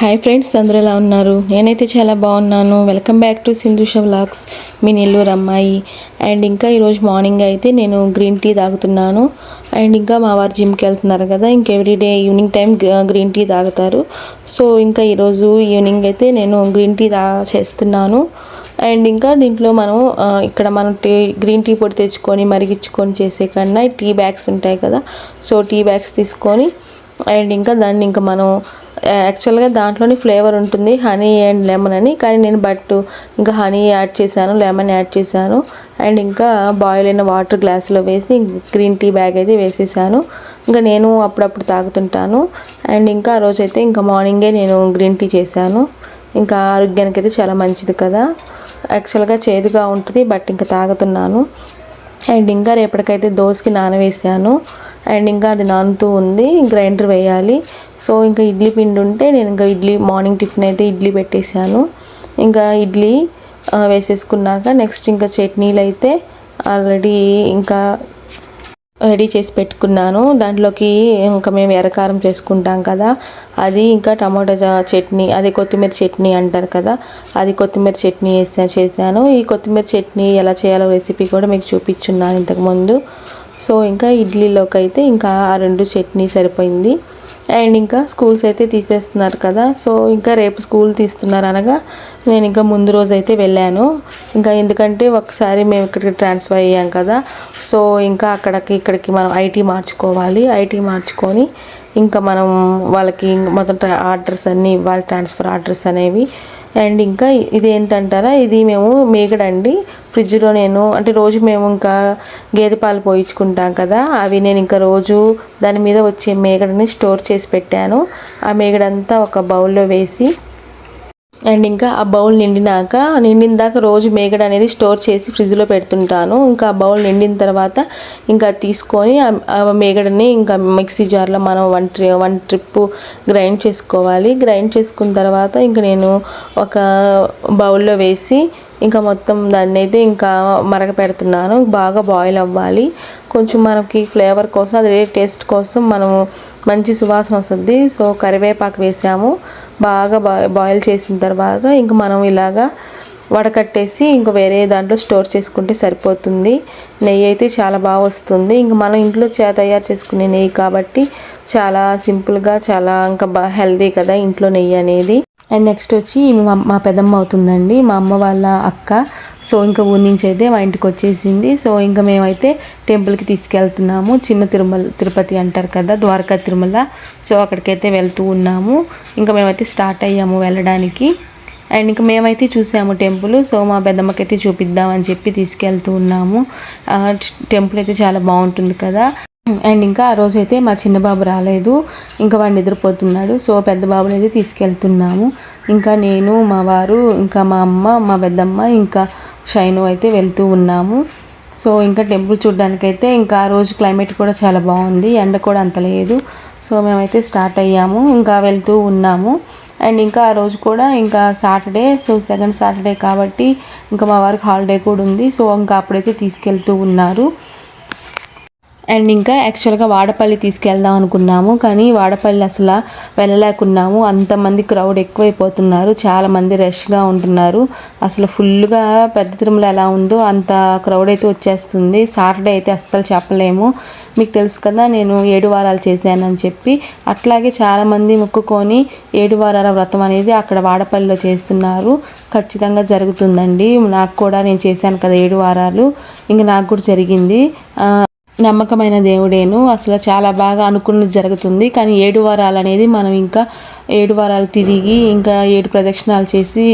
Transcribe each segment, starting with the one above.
Hi friends అందరూ ఎలా ఉన్నారు? నేనైతే చాలా బాగున్నాను. Welcome back to Sindhusha vlogs మీ నెల్లూరు అమ్మాయి. అండ్ ఇంకా ఈరోజు మార్నింగ్ అయితే నేను గ్రీన్ టీ తాగుతున్నాను. అండ్ ఇంకా మా వారు జిమ్కి వెళ్తున్నారు కదా ఇంక everyday evening time green tea తాగుతారు. సో ఇంకా ఈరోజు ఈవినింగ్ అయితే నేను గ్రీన్ టీ తా చేస్తున్నాను. అండ్ ఇంకా దీంట్లో మనం uh, ఇక్కడ మనం టీ గ్రీన్ టీ పొడి తెచ్చుకొని మరిగించుకొని చేసే కన్నా టీ బ్యాగ్స్ ఉంటాయి కదా. సో టీ బ్యాగ్స్ తీసుకొని అండ్ ఇంకా దాన్ని ఇంకా మనం యాక్చువల్గా దాంట్లోని ఫ్లేవర్ ఉంటుంది హనీ అండ్ లెమన్ అని. కానీ నేను బట్ ఇంకా హనీ యాడ్ చేశాను లెమన్ యాడ్ చేశాను. అండ్ ఇంకా బాయిల్ అయిన వాటర్ గ్లాస్లో వేసి గ్రీన్ టీ బ్యాగ్ అయితే వేసేసాను. ఇంకా నేను అప్పుడప్పుడు తాగుతుంటాను. అండ్ ఇంకా ఆ రోజైతే ఇంకా మార్నింగే నేను గ్రీన్ టీ చేశాను. ఇంకా ఆరోగ్యానికి అయితే చాలా మంచిది కదా. యాక్చువల్గా చేదుగా ఉంటుంది బట్ ఇంకా తాగుతున్నాను. అండ్ ఇంకా రేపటికైతే దోశకి నానవేసాను. అండ్ ఇంకా అది నానుతూ ఉంది. గ్రైండర్ వేయాలి. సో ఇంకా ఇడ్లీ పిండి ఉంటే నేను ఇంకా ఇడ్లీ మార్నింగ్ టిఫిన్ అయితే ఇడ్లీ పెట్టేశాను. ఇంకా ఇడ్లీ వేసేసుకున్నాక నెక్స్ట్ ఇంకా చట్నీలు అయితే ఆల్రెడీ ఇంకా రెడీ చేసి పెట్టుకున్నాను. దాంట్లోకి ఇంకా మేము ఎర్రకారం చేసుకుంటాం కదా. అది ఇంకా టమాటో చట్నీ అది కొత్తిమీర చట్నీ అంటారు కదా. అది కొత్తిమీర చట్నీ వేసా చేశాను. ఈ కొత్తిమీర చట్నీ ఎలా చేయాలో రెసిపీ కూడా మీకు చూపించున్నాను ఇంతకుముందు సో ఇంకా ఇడ్లీలోకి అయితే ఇంకా ఆ రెండు చట్నీ సరిపోయింది. అండ్ ఇంకా స్కూల్స్ అయితే తీసేస్తున్నారు కదా. సో ఇంకా రేపు స్కూల్ తీస్తున్నారు అనగా నేను ఇంకా ముందు రోజు అయితే వెళ్ళాను. ఇంకా ఎందుకంటే ఒకసారి మేము ఇక్కడికి ట్రాన్స్ఫర్ అయ్యాం కదా. సో ఇంకా అక్కడికి ఇక్కడికి మనం ఐటీ మార్చుకోవాలి. ఐటీ మార్చుకొని ఇంకా మనం వాళ్ళకి మొత్తం ఆర్డర్స్ అన్నీ ఇవ్వాలి ట్రాన్స్ఫర్ ఆర్డర్స్ అనేవి. అండ్ ఇంకా ఇది ఏంటంటారా ఇది మేము మేగడండి ఫ్రిడ్జ్లో నేను అంటే రోజు మేము ఇంకా గేదె పాలు పోయించుకుంటాం కదా. అవి నేను ఇంకా రోజు దాని మీద వచ్చే మేగడని స్టోర్ చేసి పెట్టాను. ఆ మేగడంతా ఒక బౌల్లో వేసి అండ్ ఇంకా ఆ బౌల్ నిండినాక నిండిన దాకా రోజు మేగడ అనేది స్టోర్ చేసి ఫ్రిడ్జ్లో పెడుతుంటాను. ఇంకా ఆ బౌల్ నిండిన తర్వాత ఇంకా తీసుకొని ఆ- ఆ మేగడని ఇంకా మిక్సీ జార్లో మనం వన్ ట్రి వన్ ట్రిప్ గ్రైండ్ చేసుకోవాలి. గ్రైండ్ చేసుకున్న తర్వాత ఇంకా నేను ఒక బౌల్లో వేసి ఇంకా మొత్తం దాన్ని అయితే ఇంకా మరగ పెడుతున్నాను బాగా బాయిల్ అవ్వాలి. కొంచెం మనకి ఫ్లేవర్ కోసం అదే టేస్ట్ కోసం మనము మంచి సువాసన వస్తుంది. సో కరివేపాకు వేసాము. బాగా బా బాయిల్ చేసిన తర్వాత ఇంక మనం ఇలాగా వడకట్టేసి ఇంక వేరే దాంట్లో స్టోర్ చేసుకుంటే సరిపోతుంది. నెయ్యి అయితే చాలా బాగా వస్తుంది. ఇంక మనం ఇంట్లో చే తయారు చేసుకునే నెయ్యి కాబట్టి చాలా సింపుల్గా చాలా ఇంకా బాగా హెల్దీ కదా ఇంట్లో నెయ్యి అనేది. అండ్ నెక్స్ట్ వచ్చి మా మా పెదమ్మ అవుతుందండి. మా అమ్మ వాళ్ళ అక్క. సో ఇంకా ఊరి నుంచి అయితే మా ఇంటికి వచ్చేసింది. సో ఇంకా మేమైతే టెంపుల్కి తీసుకెళ్తున్నాము. చిన్న తిరుమల తిరుపతి అంటారు కదా ద్వారకా తిరుమల. సో అక్కడికైతే వెళ్తూ ఉన్నాము. ఇంకా మేమైతే స్టార్ట్ అయ్యాము వెళ్ళడానికి. అండ్ ఇంకా మేమైతే చూసాము టెంపుల్ సో మా పెద్దమ్మకైతే చూపిద్దామని చెప్పి తీసుకెళ్తూ ఉన్నాము. టెంపుల్ అయితే చాలా బాగుంటుంది కదా. అండ్ ఇంకా ఆ రోజు అయితే మా చిన్న బాబు రాలేదు. ఇంకా వాడు నిద్రపోతున్నాడు. సో పెద్ద బాబుని అయితే తీసుకెళ్తున్నాము. ఇంకా నేను మా వారు ఇంకా మా అమ్మ మా పెద్దమ్మ ఇంకా షైను అయితే వెళ్తూ ఉన్నాము. సో ఇంకా టెంపుల్ చూడడానికైతే ఇంకా ఆ రోజు క్లైమేట్ కూడా చాలా బాగుంది. ఎండ కూడా అంత లేదు. సో మేమైతే స్టార్ట్ అయ్యాము. ఇంకా వెళ్తూ ఉన్నాము. అండ్ ఇంకా ఆ రోజు కూడా ఇంకా సాటర్డే సో సెకండ్ సాటర్డే కాబట్టి ఇంకా మా వారికి హాలిడే కూడా ఉంది. సో ఇంకా అప్పుడైతే తీసుకెళ్తూ ఉన్నారు. అండ్ ఇంకా యాక్చువల్గా వాడపల్లి తీసుకెళ్దాం అనుకున్నాము కానీ వాడపల్లి అసలు వెళ్ళలేకున్నాము. అంతమంది క్రౌడ్ ఎక్కువైపోతున్నారు చాలామంది రష్గా ఉంటున్నారు. అసలు ఫుల్గా పెద్ద తిరుమల ఎలా ఉందో అంత క్రౌడ్ అయితే వచ్చేస్తుంది. సాటర్డే అయితే అస్సలు చెప్పలేము. మీకు తెలుసు కదా నేను ఏడు వారాలు చేశానని చెప్పి. అట్లాగే చాలామంది మొక్కుకొని ఏడు వారాల వ్రతం అనేది అక్కడ వాడపల్లిలో చేస్తున్నారు. ఖచ్చితంగా జరుగుతుందండి. నాకు కూడా నేను చేశాను కదా ఏడు వారాలు. ఇంక నాకు కూడా జరిగింది. నమ్మకమైన దేవుడేను. అసలు చాలా బాగా అనుకున్నది జరుగుతుంది. కానీ ఏడు వారాలు అనేది మనం ఇంకా ఏడు వారాలు తిరిగి ఇంకా ఏడు ప్రదక్షిణాలు చేసి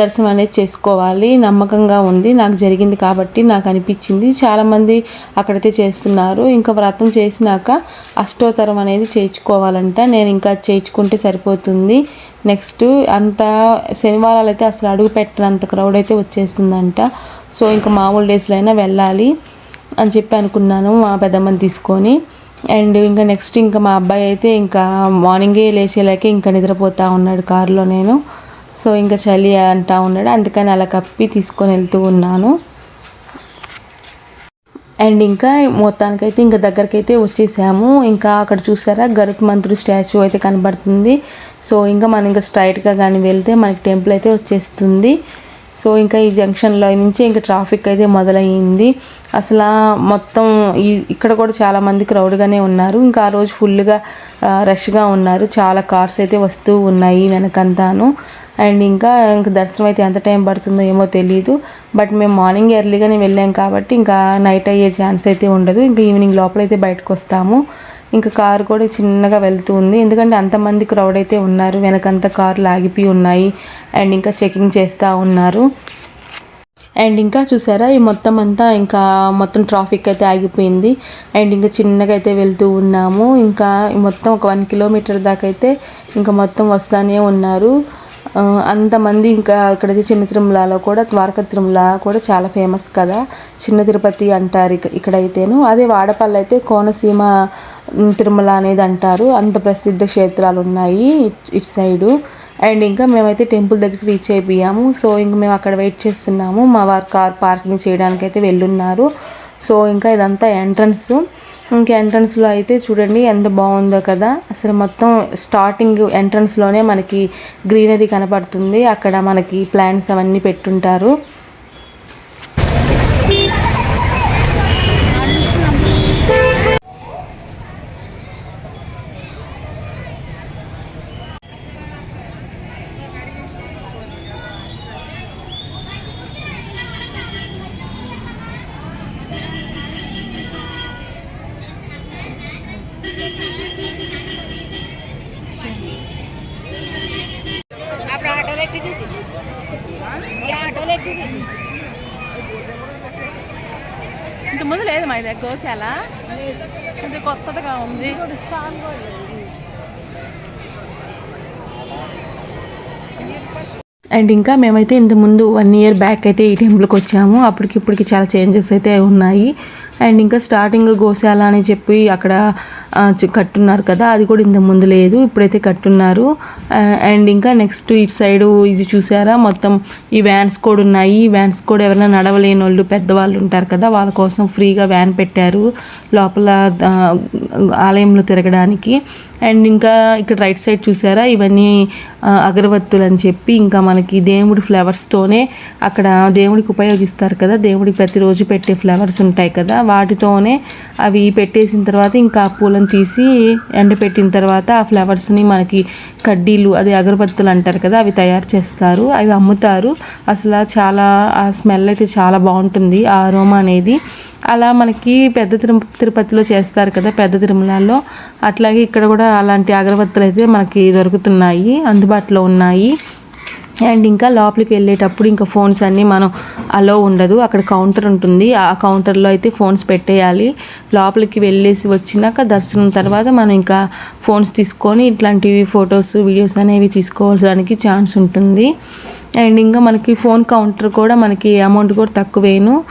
దర్శనం అనేది చేసుకోవాలి. నమ్మకంగా ఉంది. నాకు జరిగింది కాబట్టి నాకు అనిపించింది. చాలామంది అక్కడైతే చేస్తున్నారు. ఇంకా వ్రతం చేసినాక అష్టోత్తరం అనేది చేయించుకోవాలంట. నేను ఇంకా చేయించుకుంటే సరిపోతుంది. నెక్స్ట్ అంత శనివారాలు అయితే అసలు అడుగు పెట్టినంత క్రౌడ్ అయితే వచ్చేస్తుందంట సో ఇంకా మామూలు డేస్లో అయినా వెళ్ళాలి. అని చెప్పి అనుకున్నాను మా పెద్దమ్మని తీసుకొని. అండ్ ఇంకా నెక్స్ట్ ఇంకా మా అబ్బాయి అయితే ఇంకా మార్నింగే లేచేలాక ఇంకా నిద్రపోతూ ఉన్నాడు కారులో నేను. సో ఇంకా చలి అంటూ ఉన్నాడు అందుకని అలా కప్పి తీసుకొని వెళ్తూ ఉన్నాను. అండ్ ఇంకా మొత్తానికైతే ఇంకా దగ్గరకైతే వచ్చేసాము. ఇంకా అక్కడ చూసారా గరుత్ మంత్రుడు స్టాచ్యూ అయితే కనబడుతుంది. సో ఇంకా మనం ఇంకా స్ట్రైట్గా కానీ వెళ్తే మనకి టెంపుల్ అయితే వచ్చేస్తుంది. సో ఇంకా ఈ జంక్షన్లో నుంచి ఇంకా ట్రాఫిక్ అయితే మొదలయ్యింది. అసలు మొత్తం ఈ ఇక్కడ కూడా చాలా మంది క్రౌడ్గానే ఉన్నారు. ఇంకా ఆ రోజు ఫుల్గా రష్గా ఉన్నారు. చాలా కార్స్ అయితే వస్తూ ఉన్నాయి వెనకంతాను. అండ్ ఇంకా ఇంకా దర్శనం అయితే ఎంత టైం పడుతుందో ఏమో తెలియదు బట్ మేము మార్నింగ్ ఎర్లీగానే వెళ్ళాం కాబట్టి ఇంకా నైట్ అయ్యే ఛాన్స్ అయితే ఉండదు. ఇంకా ఈవినింగ్ లోపల అయితే బయటకు వస్తాము ఇంకా కారు కూడా చిన్నగా వెళ్తూ ఉంది. ఎందుకంటే అంతమంది క్రౌడ్ అయితే ఉన్నారు. వెనకంత కార్లు ఆగిపోయి ఉన్నాయి. అండ్ ఇంకా చెకింగ్ చేస్తూ ఉన్నారు. అండ్ ఇంకా చూసారా ఈ మొత్తం అంతా ఇంకా మొత్తం ట్రాఫిక్ అయితే ఆగిపోయింది. అండ్ ఇంకా చిన్నగా అయితే వెళ్తూ ఉన్నాము. ఇంకా ఈ మొత్తం ఒక వన్ కిలోమీటర్ దాకా అయితే ఇంకా మొత్తం వస్తానే ఉన్నారు. అంతమంది ఇంకా ఇక్కడైతే చిన్న తిరుమలలో కూడా ద్వారక తిరుమల కూడా చాలా ఫేమస్ కదా. చిన్న తిరుపతి అంటారు ఇక ఇక్కడైతేను. అదే వాడపల్లి అయితే కోనసీమ తిరుమల అనేది అంటారు. అంత ప్రసిద్ధ క్షేత్రాలు ఉన్నాయి ఇట్- ఇటు సైడు అండ్ ఇంకా మేమైతే టెంపుల్ దగ్గరికి రీచ్ అయిపోయాము. సో ఇంక మేము అక్కడ వెయిట్ చేస్తున్నాము. మా వారు కార్ పార్కింగ్ చేయడానికి అయితే వెళ్ళున్నారు. సో ఇంకా ఇదంతా ఎంట్రన్స్ ఇంకా ఎంట్రన్స్లో అయితే చూడండి ఎంత బాగుందో కదా. అసలు మొత్తం స్టార్టింగ్ ఎంట్రన్స్లోనే మనకి గ్రీనరీ కనపడుతుంది. అక్కడ మనకి ప్లాంట్స్ అవన్నీ పెట్టుంటారు. మా దగ్గర గోశాల ఉంది. అండ్ ఇంకా మేమైతే ఇంత ముందు వన్ ఇయర్ బ్యాక్ అయితే ఈ టెంపుల్కి వచ్చాము. అప్పటికి ఇప్పటికి చాలా చేంజెస్ అయితే ఉన్నాయి. అండ్ ఇంకా స్టార్టింగ్ గోశాల అని చెప్పి అక్కడ కట్టున్నారు కదా అది కూడా ఇంత ముందు లేదు ఇప్పుడైతే కట్టున్నారు. అండ్ ఇంకా నెక్స్ట్ ఇటు సైడ్ ఇది చూసారా మొత్తం ఈ వ్యాన్స్ కూడా ఉన్నాయి. ఈ వ్యాన్స్ కూడా ఎవరైనా నడవలేని వాళ్ళు పెద్దవాళ్ళు ఉంటారు కదా వాళ్ళ కోసం ఫ్రీగా వ్యాన్ పెట్టారు లోపల ఆలయంలో తిరగడానికి. అండ్ ఇంకా ఇక్కడ రైట్ సైడ్ చూసారా ఇవన్నీ అగరబత్తులు అని చెప్పి ఇంకా మనకి దేవుడి ఫ్లవర్స్తోనే అక్కడ దేవుడికి ఉపయోగిస్తారు కదా దేవుడికి ప్రతిరోజు పెట్టే ఫ్లవర్స్ ఉంటాయి కదా వాటితోనే అవి పెట్టేసిన తర్వాత ఇంకా ఆ పూలను తీసి ఎండపెట్టిన తర్వాత ఆ ఫ్లవర్స్ని మనకి కడ్డీలు అదే అగరబత్తులు అంటారు కదా అవి తయారు చేస్తారు. అవి అమ్ముతారు. అసలు చాలా ఆ స్మెల్ అయితే చాలా బాగుంటుంది ఆ అరోమా అనేది. అలా మనకి పెద్ద తిరు తిరుపతిలో చేస్తారు కదా పెద్ద తిరుమలలో. అట్లాగే ఇక్కడ కూడా అలాంటి అగరబత్తులు అయితే మనకి దొరుకుతున్నాయి అందుబాటులో ఉన్నాయి. అండ్ ఇంకా లోపలికి వెళ్ళేటప్పుడు ఇంకా ఫోన్స్ అన్నీ మనం అలో ఉండదు. అక్కడ కౌంటర్ ఉంటుంది. ఆ కౌంటర్లో అయితే ఫోన్స్ పెట్టేయాలి. లోపలికి వెళ్ళేసి వచ్చినాక దర్శనం తర్వాత మనం ఇంకా ఫోన్స్ తీసుకొని ఇట్లాంటివి ఫొటోస్ వీడియోస్ అనేవి తీసుకోవడానికి ఛాన్స్ ఉంటుంది. అండ్ ఇంకా మనకి ఫోన్ కౌంటర్ కూడా మనకి అమౌంట్ కూడా తక్కువేను.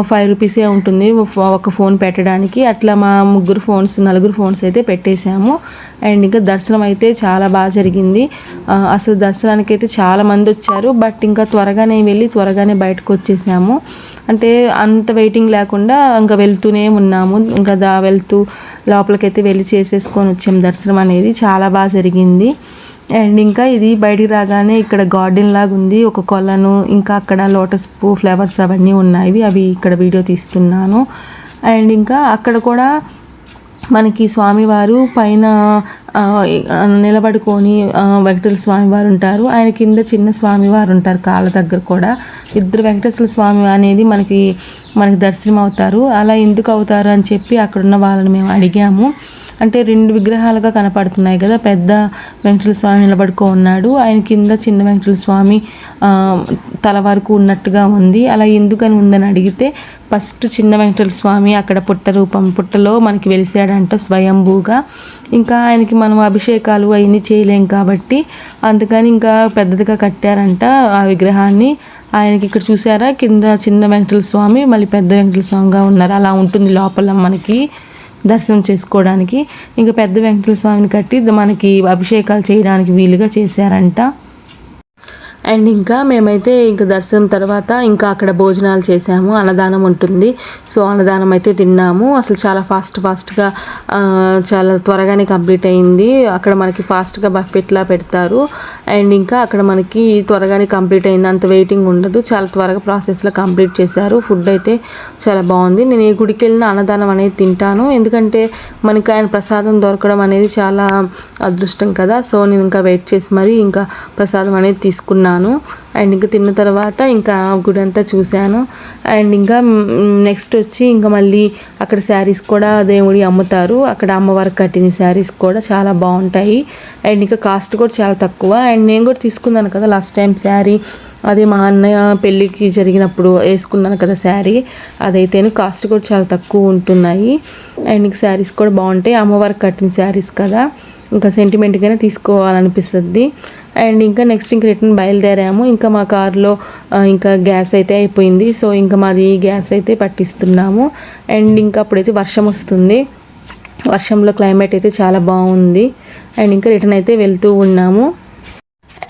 ఫైవ్ రూపీసే ఉంటుంది. ఒక- ఒక ఫోన్ పెట్టడానికి. అట్లా మా ముగ్గురు ఫోన్స్ నలుగురు ఫోన్స్ అయితే పెట్టేశాము. అండ్ ఇంకా దర్శనం అయితే చాలా బాగా జరిగింది. అసలు దర్శనానికి అయితే చాలా మంది వచ్చారు. బట్ ఇంకా త్వరగానే వెళ్ళి త్వరగానే బయటకు వచ్చేసాము. అంటే అంత వెయిటింగ్ లేకుండా ఇంకా వెళ్తూనే ఉన్నాము. ఇంకా దా వెళ్తూ లోపలికైతే వెళ్ళి చేసేసుకొని వచ్చాము. దర్శనం అనేది చాలా బాగా జరిగింది. అండ్ ఇంకా ఇది బయటికి రాగానే ఇక్కడ గార్డెన్ లాగా ఉంది. ఒక కొలను ఇంకా అక్కడ లోటస్ పూ ఫ్లవర్స్ అవన్నీ ఉన్నాయి. అవి ఇక్కడ వీడియో తీస్తున్నాను. అండ్ ఇంకా అక్కడ కూడా మనకి స్వామివారు పైన నిలబడుకొని వెంకటేశ్వర స్వామివారు ఉంటారు. ఆయన కింద చిన్న స్వామివారు ఉంటారు కాళ్ళ దగ్గర కూడా. ఇద్దరు వెంకటేశ్వర స్వామి అనేది మనకి మనకి దర్శనం అవుతారు అలా ఎందుకు అవుతారు అని చెప్పి అక్కడున్న వాళ్ళని మేము అడిగాము. అంటే రెండు విగ్రహాలుగా కనపడుతున్నాయి కదా. పెద్ద వెంకటేశ్వర స్వామి నిలబడుకో ఉన్నాడు. ఆయన కింద చిన్న వెంకటేశ్వర స్వామి తల వరకు ఉన్నట్టుగా ఉంది. అలా ఎందుకని ఉందని అడిగితే ఫస్ట్ చిన్న వెంకటేశ్వర స్వామి అక్కడ పుట్ట రూపం పుట్టలో మనకి వెలిసాడంట స్వయంభూగా. ఇంకా ఆయనకి మనం అభిషేకాలు అవన్నీ చేయలేం కాబట్టి అందుకని ఇంకా పెద్దదిగా కట్టారంట ఆ విగ్రహాన్ని. ఆయనకి ఇక్కడ చూసారా? కింద చిన్న వెంకటేశ్వర స్వామి మళ్ళీ పెద్ద వెంకటేశ్వర స్వామిగా ఉన్నారు. అలా ఉంటుంది లోపల మనకి. దర్శనం చేసుకోవడానికి. ఇంకా పెద్ద వెంకటేశ్వర స్వామిని కట్టి మనకి అభిషేకాలు చేయడానికి వీలుగా చేశారంట. అండ్ ఇంకా మేమైతే ఇంకా దర్శనం తర్వాత ఇంకా అక్కడ భోజనాలు చేసాము. అన్నదానం ఉంటుంది. సో అన్నదానం అయితే తిన్నాము. అసలు చాలా ఫాస్ట్ ఫాస్ట్గా చాలా త్వరగానే కంప్లీట్ అయింది. అక్కడ మనకి ఫాస్ట్గా బఫెట్లా పెడతారు? అండ్ ఇంకా అక్కడ మనకి త్వరగానే కంప్లీట్ అయింది. అంత వెయిటింగ్ ఉండదు. చాలా త్వరగా ప్రాసెస్లో కంప్లీట్ చేశారు. ఫుడ్ అయితే చాలా బాగుంది. నేను ఏ గుడికి వెళ్ళినా అన్నదానం అనేది తింటాను. ఎందుకంటే మనకి ఆయన ప్రసాదం దొరకడం అనేది చాలా అదృష్టం కదా. సో నేను ఇంకా వెయిట్ చేసి మరీ ఇంకా ప్రసాదం అనేది తీసుకున్నాను అండ్ ఇంకా తిన్న తర్వాత ఇంకా గుడి అంతా చూశాను. అండ్ ఇంకా నెక్స్ట్ వచ్చి ఇంకా మళ్ళీ అక్కడ శారీస్ కూడా దేవుడి అమ్ముతారు. అక్కడ అమ్మవారికి కట్టిన శారీస్ కూడా చాలా బాగుంటాయి. అండ్ ఇంకా కాస్ట్ కూడా చాలా తక్కువ. అండ్ నేను కూడా తీసుకున్నాను కదా లాస్ట్ టైం శారీ. అదే మా అన్నయ్య పెళ్ళికి జరిగినప్పుడు వేసుకున్నాను కదా శారీ. అదైతేనే కాస్ట్ కూడా చాలా తక్కువ ఉంటున్నాయి. అండ్ ఇంకా శారీస్ కూడా బాగుంటాయి. అమ్మవారికి కట్టిన శారీస్ కదా. ఇంకా సెంటిమెంట్గానే తీసుకోవాలనిపిస్తుంది. అండ్ ఇంకా నెక్స్ట్ ఇంక రిటర్న్ బయలుదేరాము. ఇంకా మా కార్లో ఇంకా గ్యాస్ అయితే అయిపోయింది. సో ఇంకా మాది గ్యాస్ అయితే పట్టిస్తున్నాము. అండ్ ఇంకా అప్పుడైతే వర్షం వస్తుంది. వర్షంలో క్లైమేట్ అయితే చాలా బాగుంది. అండ్ ఇంకా రిటర్న్ అయితే వెళ్తూ ఉన్నాము.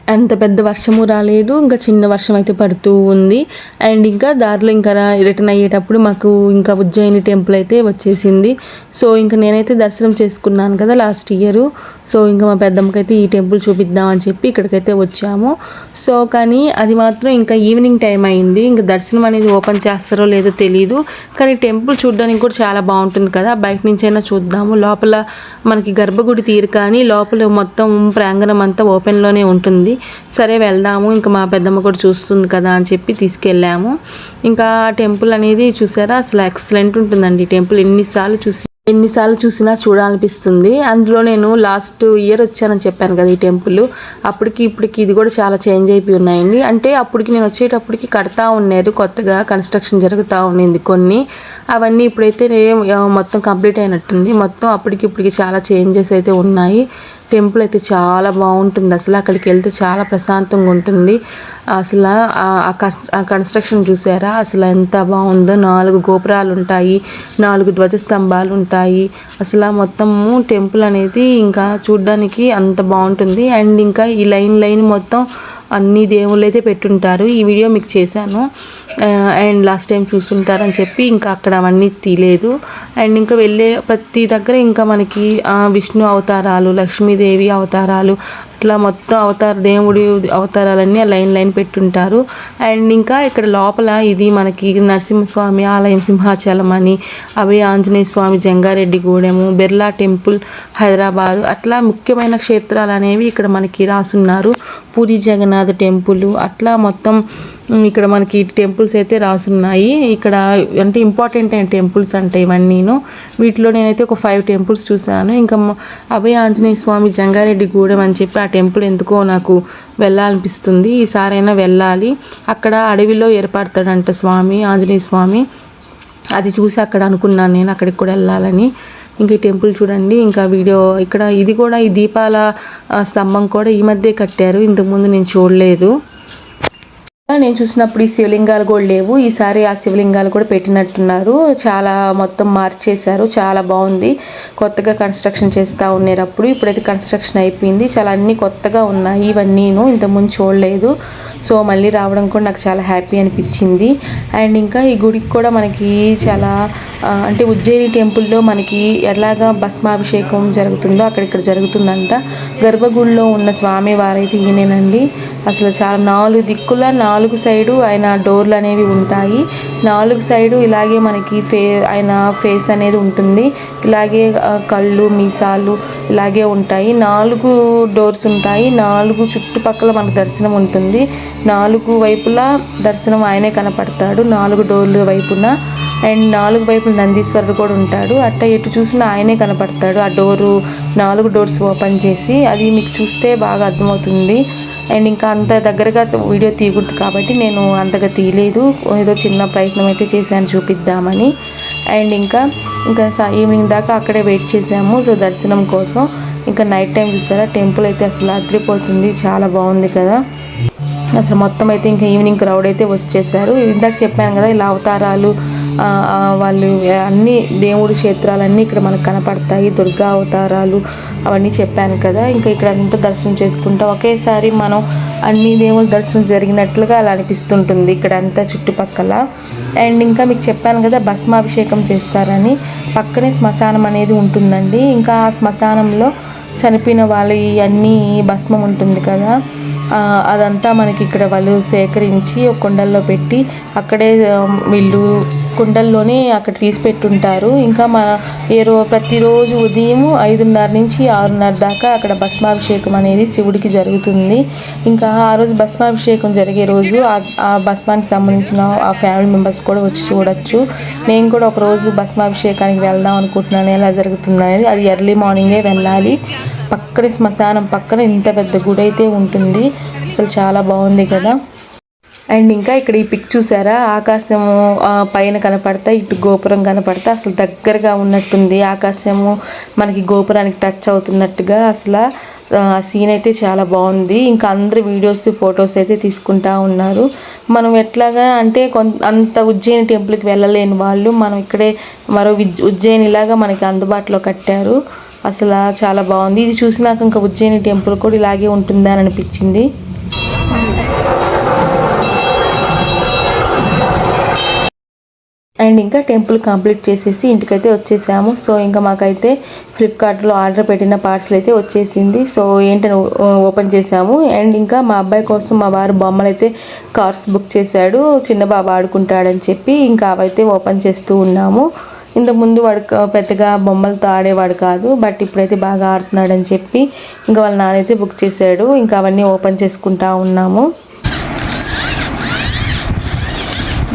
అంత పెద్ద వర్షము రాలేదు. ఇంకా చిన్న వర్షం అయితే పడుతూ ఉంది. అండ్ ఇంకా దారిలో ఇంకా రిటర్న్ అయ్యేటప్పుడు మాకు ఇంకా ఉజ్జయిని టెంపుల్ అయితే వచ్చేసింది. సో ఇంకా నేనైతే దర్శనం చేసుకున్నాను కదా లాస్ట్ ఇయర్. సో ఇంకా మా పెద్దమ్మకైతే ఈ టెంపుల్ చూపిద్దామని చెప్పి ఇక్కడికైతే వచ్చాము. సో కానీ అది మాత్రం ఇంకా ఈవినింగ్ టైం అయింది. ఇంకా దర్శనం అనేది ఓపెన్ చేస్తారో లేదో తెలియదు కానీ టెంపుల్ చూడడానికి కూడా చాలా బాగుంటుంది కదా. బయట నుంచి అయినా చూద్దాము. లోపల మనకి గర్భగుడి తీరు కానీ లోపల మొత్తం ప్రాంగణం అంతా ఓపెన్లోనే ఉంటుంది. సరే వెళ్దాము ఇంకా మా పెద్దమ్మ కూడా చూస్తుంది కదా అని చెప్పి తీసుకెళ్ళాము. ఇంకా టెంపుల్ అనేది చూసారా? అసలు ఎక్సలెంట్ ఉంటుందండి టెంపుల్. ఎన్నిసార్లు చూసి ఎన్నిసార్లు చూసినా చూడాలనిపిస్తుంది. అందులో నేను లాస్ట్ ఇయర్ వచ్చానని చెప్పాను కదా ఈ టెంపుల్. అప్పటికి ఇప్పటికి ఇది కూడా చాలా చేంజ్ అయిపోయి ఉన్నాయండి. అంటే అప్పటికి నేను వచ్చేటప్పటికి కడతా ఉన్నారు కొత్తగా కన్స్ట్రక్షన్ జరుగుతూ ఉండింది కొన్ని. అవన్నీ ఇప్పుడైతే మొత్తం కంప్లీట్ అయినట్టుంది. మొత్తం అప్పటికి ఇప్పటికి చాలా చేంజెస్ అయితే ఉన్నాయి. టెంపుల్ అయితే చాలా బాగుంటుంది. అసలు అక్కడికి వెళ్తే చాలా ప్రశాంతంగా ఉంటుంది. అసలు ఆ- కన్స్ట్రక్షన్ చూసారా? అసలు ఎంత బాగుందో. నాలుగు గోపురాలు ఉంటాయి నాలుగు ధ్వజస్తంభాలు ఉంటాయి. అసలు మొత్తము టెంపుల్ అనేది ఇంకా చూడడానికి అంత బాగుంటుంది. అండ్ ఇంకా ఈ లైన్ లైన్ మొత్తం అన్ని దేవుళ్ళు అయితే పెట్టుంటారు. ఈ వీడియో మీకు చేశాను. అండ్ లాస్ట్ టైం చూస్తుంటారని చెప్పి ఇంకా అక్కడ అవన్నీ తీలేదు. అండ్ ఇంకా వెళ్ళే ప్రతి దగ్గర ఇంకా మనకి విష్ణు అవతారాలు లక్ష్మీదేవి అవతారాలు అట్లా మొత్తం అవతార దేవుడి అవతారాలన్నీ ఆ లైన్ లైన్ పెట్టుంటారు. అండ్ ఇంకా ఇక్కడ లోపల ఇది మనకి నరసింహస్వామి ఆలయం సింహాచలం అని అభయ ఆంజనేయ స్వామి జంగారెడ్డి గూడెము బిర్లా టెంపుల్ హైదరాబాద్ అట్లా ముఖ్యమైన క్షేత్రాలు అనేవి ఇక్కడ మనకి రాసున్నారు. పూరి జగన్నాథ్ టెంపుల్ అట్లా మొత్తం ఇక్కడ మనకి టెంపుల్స్ అయితే రాసున్నాయి. ఇక్కడ అంటే ఇంపార్టెంట్ అయిన టెంపుల్స్ అంటే ఇవన్నీను. వీటిలో నేనైతే ఒక ఫైవ్ టెంపుల్స్ చూశాను. ఇంకా అభయ ఆంజనేయ స్వామి జంగారెడ్డి గూడెం అని చెప్పి ఆ టెంపుల్ ఎందుకో నాకు వెళ్ళాలనిపిస్తుంది. ఈసారైనా వెళ్ళాలి. అక్కడ అడవిలో ఏర్పడతాడంట స్వామి ఆంజనేయ స్వామి. అది చూసి అక్కడ అనుకున్నాను నేను అక్కడికి కూడా వెళ్ళాలని. ఇంకా ఈ టెంపుల్ చూడండి. ఇంకా వీడియో ఇక్కడ ఇది కూడా ఈ దీపాల స్తంభం కూడా ఈ మధ్య కట్టారు. ఇంతకుముందు నేను చూడలేదు. నేను చూసినప్పుడు ఈ శివలింగాలు కూడా లేవు. ఈసారి ఆ శివలింగాలు కూడా పెట్టినట్టున్నారు. చాలా మొత్తం మార్చేశారు. చాలా బాగుంది. కొత్తగా కన్స్ట్రక్షన్ చేస్తూ ఉన్నారు అప్పుడు. ఇప్పుడైతే కన్స్ట్రక్షన్ అయిపోయింది. చాలా అన్ని కొత్తగా ఉన్నాయి. ఇవన్నీను ఇంతకుముందు చూడలేదు. సో మళ్ళీ రావడం కూడా నాకు చాలా హ్యాపీ అనిపించింది. అండ్ ఇంకా ఈ గుడికి కూడా మనకి చాలా అంటే ఉజ్జయిని టెంపుల్లో మనకి ఎలాగా భస్మాభిషేకం జరుగుతుందో అక్కడ ఇక్కడ జరుగుతుందంట. గర్భగుడిలో ఉన్న స్వామి వారైతే ఈయనేనండి. అసలు చాలా నాలుగు దిక్కుల నాలుగు సైడు ఆయన డోర్లు అనేవి ఉంటాయి. నాలుగు సైడు ఇలాగే మనకి ఫే ఆయన ఫేస్ అనేది ఉంటుంది. ఇలాగే కళ్ళు మీసాలు ఇలాగే ఉంటాయి. నాలుగు డోర్స్ ఉంటాయి. నాలుగు చుట్టుపక్కల మనకు దర్శనం ఉంటుంది. నాలుగు వైపులా దర్శనం ఆయనే కనపడతాడు. నాలుగు డోర్ల వైపున అండ్ నాలుగు వైపుల నందీశ్వరుడు కూడా ఉంటాడు. అట్ట ఎటు చూసినా ఆయనే కనపడతాడు. ఆ డోరు నాలుగు డోర్స్ ఓపెన్ చేసి అది మీకు చూస్తే బాగా అర్థమవుతుంది. అండ్ ఇంకా అంత దగ్గరగా వీడియో తీయకూడదు కాబట్టి నేను అంతగా తీయలేదు. ఏదో చిన్న ప్రయత్నం అయితే చేశాను చూపిద్దామని. అండ్ ఇంకా ఇంకా ఈవినింగ్ దాకా అక్కడే వెయిట్ చేసాము. సో దర్శనం కోసం. ఇంకా నైట్ టైం చూసారా? టెంపుల్ అయితే అసలు అదిరిపోతుంది. చాలా బాగుంది కదా. అసలు మొత్తం అయితే ఇంకా ఈవినింగ్ క్రౌడ్ అయితే వచ్చేసారు. ఇందాక చెప్పాను కదా ఇలా అవతారాలు వాళ్ళు అన్ని దేవుడి క్షేత్రాలన్నీ ఇక్కడ మనకు కనపడతాయి దుర్గా అవతారాలు అవన్నీ చెప్పాను కదా. ఇంకా ఇక్కడ అంతా దర్శనం చేసుకుంటా ఒకేసారి మనం అన్ని దేవుళ్ళ దర్శనం జరిగినట్లుగా అలా అనిపిస్తుంటుంది ఇక్కడ అంతా చుట్టుపక్కల. అండ్ ఇంకా మీకు చెప్పాను కదా భస్మాభిషేకం చేస్తారని. పక్కనే శ్మశానం అనేది ఉంటుందండి. ఇంకా ఆ శ్మశానంలో చనిపోయిన వాళ్ళు అన్నీ భస్మం ఉంటుంది కదా అదంతా మనకి ఇక్కడ వాళ్ళు సేకరించి ఒక కుండల్లో పెట్టి అక్కడే వీళ్ళు కుండల్లోనే అక్కడ తీసి పెట్టుంటారు. ఇంకా మన ఏ రో ప్రతిరోజు ఉదయం ఐదున్నర నుంచి ఆరున్నర దాకా అక్కడ భస్మాభిషేకం అనేది శివుడికి జరుగుతుంది. ఇంకా ఆ రోజు భస్మాభిషేకం జరిగే రోజు ఆ- భస్మానికి సంబంధించిన ఆ ఫ్యామిలీ మెంబర్స్ కూడా వచ్చి చూడొచ్చు. నేను కూడా ఒక రోజు భస్మాభిషేకానికి వెళ్దాం అనుకుంటున్నాను. ఎలా జరుగుతుంది అనేది అది ఎర్లీ మార్నింగే వెళ్ళాలి. పక్కనే శ్మశానం పక్కన ఇంత పెద్ద గుడి అయితే ఉంటుంది. అసలు చాలా బాగుంది కదా. అండ్ ఇంకా ఇక్కడ ఈ పిక్ చూసారా? ఆకాశము పైన కనపడతా ఇటు గోపురం కనపడతా అసలు దగ్గరగా ఉన్నట్టుంది. ఆకాశము మనకి గోపురానికి టచ్ అవుతున్నట్టుగా అసలు సీన్ అయితే చాలా బాగుంది. ఇంకా అందరు వీడియోస్ ఫొటోస్ అయితే తీసుకుంటా ఉన్నారు. మనం ఎట్లాగా అంటే కొంత అంత ఉజ్జయిని టెంపుల్కి వెళ్ళలేని వాళ్ళు మనం ఇక్కడే మరో విజ్ ఉజ్జయిని లాగా మనకి అందుబాటులో కట్టారు. అసలు చాలా బాగుంది. ఇది చూసినాక ఇంకా ఉజ్జయిని టెంపుల్ కూడా ఇలాగే ఉంటుందా అని అనిపించింది. అండ్ ఇంకా టెంపుల్ కంప్లీట్ చేసేసి ఇంటికైతే వచ్చేసాము. సో ఇంకా మాకైతే ఫ్లిప్కార్ట్లో ఆర్డర్ పెట్టిన పార్సల్ అయితే వచ్చేసింది. సో ఏంటని ఓపెన్ చేసాము. అండ్ ఇంకా మా అబ్బాయి కోసం మా వారు బొమ్మలు అయితే కార్స్ బుక్ చేశాడు. చిన్న బాబు ఆడుకుంటాడని చెప్పి ఇంకా అవైతే ఓపెన్ చేస్తూ ఉన్నాము. ఇంతకుముందు వాడు పెద్దగా బొమ్మలతో ఆడేవాడు కాదు. బట్ ఇప్పుడైతే బాగా ఆడుతున్నాడని చెప్పి ఇంకా వాళ్ళ నాన్నైతే బుక్ చేశాడు. ఇంకా అవన్నీ ఓపెన్ చేసుకుంటా ఉన్నాము.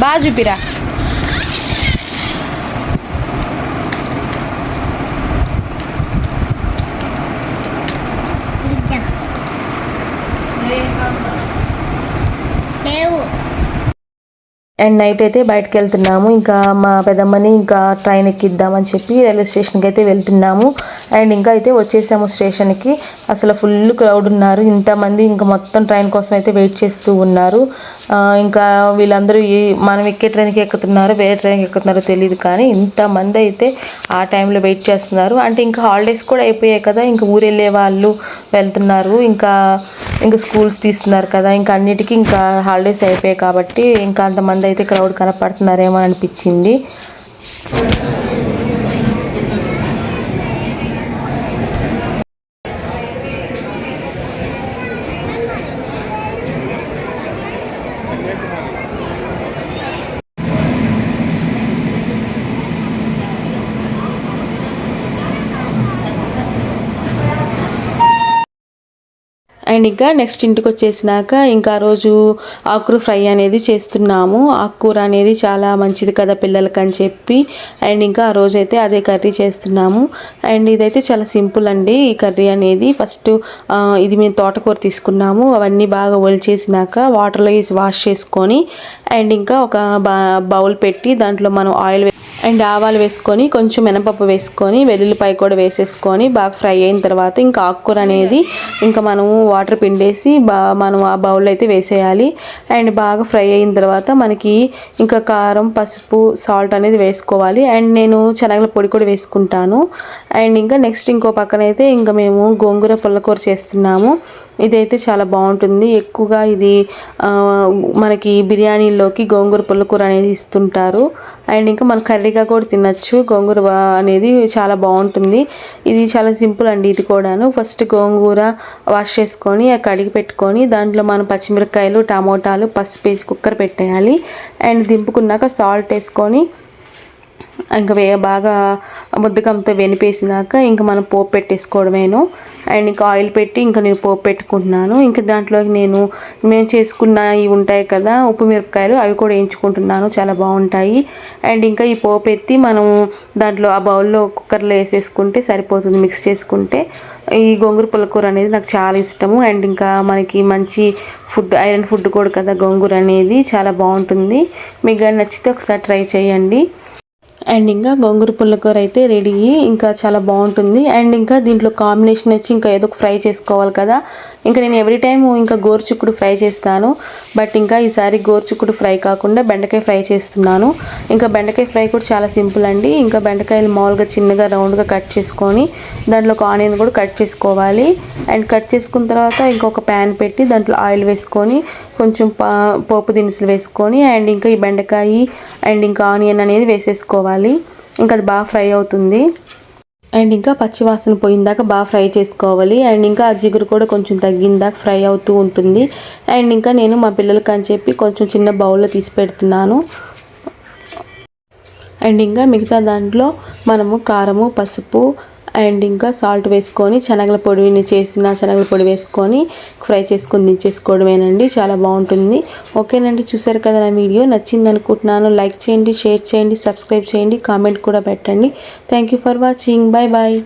బాగా చూపిరా లేవు అండ్ నైట్ అయితే బయటకు వెళ్తున్నాము ఇంకా మా పెద్దమ్మని ఇంకా ట్రైన్ ఎక్కిద్దామని చెప్పి రైల్వే స్టేషన్కి అయితే వెళ్తున్నాము. అండ్ ఇంకా అయితే వచ్చేసాము స్టేషన్కి అసలు ఫుల్ క్రౌడ్ ఉన్నారు. ఇంతమంది ఇంకా మొత్తం ట్రైన్ కోసం అయితే వెయిట్ చేస్తూ ఉన్నారు. ఇంకా వీళ్ళందరూ ఈ మనం ఎక్కే ట్రైన్కి ఎక్కుతున్నారు వేరే ట్రైన్కి ఎక్కుతున్నారో తెలియదు కానీ ఇంతమంది అయితే ఆ టైంలో వెయిట్ చేస్తున్నారు. అంటే ఇంకా హాలిడేస్ కూడా అయిపోయాయి కదా. ఇంకా ఊరు వెళ్ళే వాళ్ళు వెళ్తున్నారు. ఇంకా ఇంకా స్కూల్స్ తీస్తున్నారు కదా ఇంకా అన్నిటికీ ఇంకా హాలిడేస్ అయిపోయాయి కాబట్టి ఇంకా అంతమంది అయితే క్రౌడ్ కనపడుతున్నారేమో అనిపించింది. అండ్ ఇంకా నెక్స్ట్ ఇంటికి వచ్చేసినాక ఇంకా ఆ రోజు ఆకుకూర ఫ్రై అనేది చేస్తున్నాము. ఆకుకూర అనేది చాలా మంచిది కదా పిల్లలకి అని చెప్పి. అండ్ ఇంకా ఆ రోజైతే అదే కర్రీ చేస్తున్నాము. అండ్ ఇదైతే చాలా సింపుల్ అండి ఈ కర్రీ అనేది. ఫస్ట్ ఇది మేము తోటకూర తీసుకున్నాము. అవన్నీ బాగా ఒలిచేసినాక వాటర్లో వేసి వాష్ చేసుకొని అండ్ ఇంకా ఒక బౌల్ పెట్టి దాంట్లో మనం ఆయిల్ అండ్ ఆవాలు వేసుకొని కొంచెం మినపప్పు వేసుకొని వెల్లుల్లిపాయ కూడా వేసేసుకొని బాగా ఫ్రై అయిన తర్వాత ఇంకా ఆకుకూర అనేది ఇంకా మనము వాటర్ పిండేసి బా మనం ఆ బౌల్లో అయితే వేసేయాలి. అండ్ బాగా ఫ్రై అయిన తర్వాత మనకి ఇంకా కారం పసుపు సాల్ట్ అనేది వేసుకోవాలి. అండ్ నేను శనగల పొడి కూడా వేసుకుంటాను. అండ్ ఇంకా నెక్స్ట్ ఇంకో పక్కన అయితే ఇంకా మేము గోంగూర పుల్లకూర చేస్తున్నాము. ఇదైతే చాలా బాగుంటుంది. ఎక్కువగా ఇది మనకి బిర్యానీలోకి గోంగూర పుల్లకూర అనేది ఇస్తుంటారు. అండ్ ఇంకా మనం కర్రీగా కూడా తినచ్చు. గోంగూర అనేది చాలా బాగుంటుంది. ఇది చాలా సింపుల్ అండి ఇది కూడాను. ఫస్ట్ గోంగూర వాష్ చేసుకొని కడిగి పెట్టుకొని దాంట్లో మనం పచ్చిమిరపకాయలు టమోటాలు పసుపు వేసి కుక్కర్ పెట్టేయాలి. అండ్ దింపుకున్నాక సాల్ట్ వేసుకొని ఇంకా వే బాగా ముద్దకంతో వెనిపేసినాక ఇంకా మనం పోపు పెట్టేసుకోవడమేను. అండ్ ఇంకా ఆయిల్ పెట్టి ఇంకా నేను పోపు పెట్టుకుంటున్నాను. ఇంకా దాంట్లోకి నేను మేము చేసుకున్న ఇవి ఉంటాయి కదా ఉప్పు మిరపకాయలు అవి కూడా వేయించుకుంటున్నాను. చాలా బాగుంటాయి. అండ్ ఇంకా ఈ పోపు ఎత్తి మనం దాంట్లో ఆ బౌల్లో కుక్కర్లో వేసేసుకుంటే సరిపోతుంది మిక్స్ చేసుకుంటే. ఈ గోంగూర పుల్లకూర అనేది నాకు చాలా ఇష్టము. అండ్ ఇంకా మనకి మంచి ఫుడ్ ఐరన్ ఫుడ్ కూడా కదా గోంగూర అనేది చాలా బాగుంటుంది. మీకు కానీ నచ్చితే ఒకసారి ట్రై చేయండి. అండ్ ఇంకా గోంగూర పుల్లకూర అయితే రెడీ ఇంకా చాలా బాగుంటుంది. అండ్ ఇంకా దీంట్లో కాంబినేషన్ వచ్చి ఇంకా ఏదో ఒక ఫ్రై చేసుకోవాలి కదా. ఇంకా నేను ఎవ్రీ టైం ఇంకా గోరుచుక్కుడు ఫ్రై చేస్తాను. బట్ ఇంకా ఈసారి గోరుచుక్కుడు ఫ్రై కాకుండా బెండకాయ ఫ్రై చేస్తున్నాను. ఇంకా బెండకాయ ఫ్రై కూడా చాలా సింపుల్ అండి. ఇంకా బెండకాయలు మామూలుగా చిన్నగా రౌండ్గా కట్ చేసుకొని దాంట్లో ఒక ఆనియన్ కూడా కట్ చేసుకోవాలి. అండ్ కట్ చేసుకున్న తర్వాత ఇంకొక ప్యాన్ పెట్టి దాంట్లో ఆయిల్ వేసుకొని కొంచెం పా పోపు దినుసులు వేసుకొని అండ్ ఇంకా ఈ బెండకాయ అండ్ ఇంకా ఆనియన్ అనేది వేసేసుకోవాలి. ఇంకా అది బాగా ఫ్రై అవుతుంది. అండ్ ఇంకా పచ్చివాసన పోయిందాక బాగా ఫ్రై చేసుకోవాలి. అండ్ ఇంకా ఆ జిగురు కూడా కొంచెం తగ్గిందాక ఫ్రై అవుతూ ఉంటుంది. అండ్ ఇంకా నేను మా పిల్లలకి అని చెప్పి కొంచెం చిన్న బౌల్లో తీసి పెడుతున్నాను. అండ్ ఇంకా మిగతా దాంట్లో మనము కారము పసుపు అండ్ ఇంకా సాల్ట్ వేసుకొని శనగల పొడిని చేసిన శనగల పొడి వేసుకొని ఫ్రై చేసుకొని దించేసుకోవడమేనండి. చాలా బాగుంటుంది. ఓకేనండి చూసారు కదా నా వీడియో. నచ్చింది అనుకుంటున్నాను. లైక్ చేయండి షేర్ చేయండి సబ్స్క్రైబ్ చేయండి కామెంట్ కూడా పెట్టండి. Thank you for watching. Bye bye